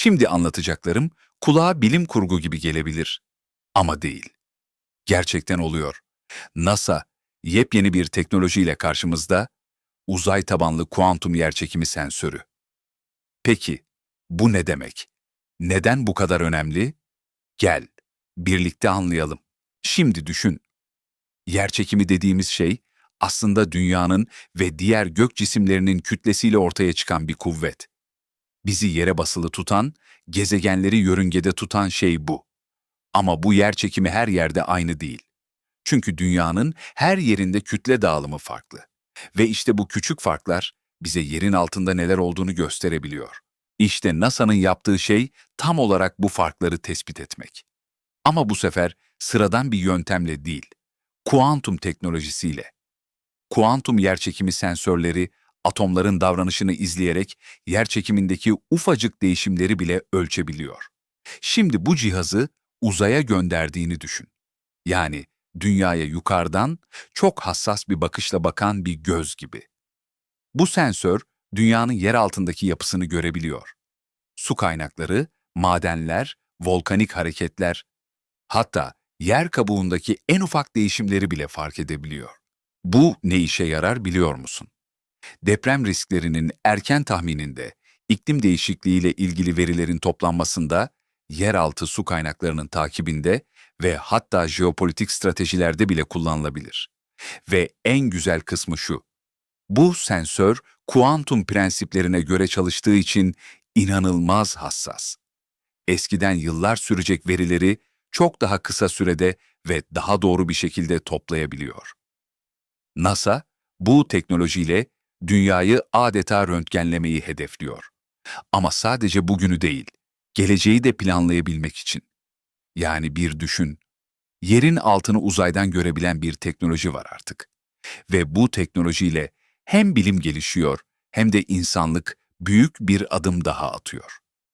Şimdi anlatacaklarım kulağa bilim kurgu gibi gelebilir. Ama değil. Gerçekten oluyor. NASA yepyeni bir teknolojiyle karşımızda uzay tabanlı kuantum yerçekimi sensörü. Peki bu ne demek? Neden bu kadar önemli? Gel, birlikte anlayalım. Şimdi düşün. Yerçekimi dediğimiz şey aslında dünyanın ve diğer gök cisimlerinin kütlesiyle ortaya çıkan bir kuvvet. Bizi yere basılı tutan, gezegenleri yörüngede tutan şey bu. Ama bu yerçekimi her yerde aynı değil. Çünkü dünyanın her yerinde kütle dağılımı farklı. Ve işte bu küçük farklar bize yerin altında neler olduğunu gösterebiliyor. İşte NASA'nın yaptığı şey tam olarak bu farkları tespit etmek. Ama bu sefer sıradan bir yöntemle değil, kuantum teknolojisiyle. Kuantum yerçekimi sensörleri atomların davranışını izleyerek yerçekimindeki ufacık değişimleri bile ölçebiliyor. Şimdi bu cihazı uzaya gönderdiğini düşün. Yani dünyaya yukarıdan çok hassas bir bakışla bakan bir göz gibi. Bu sensör dünyanın yer altındaki yapısını görebiliyor. Su kaynakları, madenler, volkanik hareketler, hatta yer kabuğundaki en ufak değişimleri bile fark edebiliyor. Bu ne işe yarar biliyor musun? Deprem risklerinin erken tahmininde, iklim değişikliğiyle ilgili verilerin toplanmasında, yeraltı su kaynaklarının takibinde ve hatta jeopolitik stratejilerde bile kullanılabilir. Ve en güzel kısmı şu. Bu sensör kuantum prensiplerine göre çalıştığı için inanılmaz hassas. Eskiden yıllar sürecek verileri çok daha kısa sürede ve daha doğru bir şekilde toplayabiliyor. NASA bu teknolojiyle dünyayı adeta röntgenlemeyi hedefliyor. Ama sadece bugünü değil, geleceği de planlayabilmek için. Yani bir düşün, yerin altını uzaydan görebilen bir teknoloji var artık. Ve bu teknolojiyle hem bilim gelişiyor hem de insanlık büyük bir adım daha atıyor.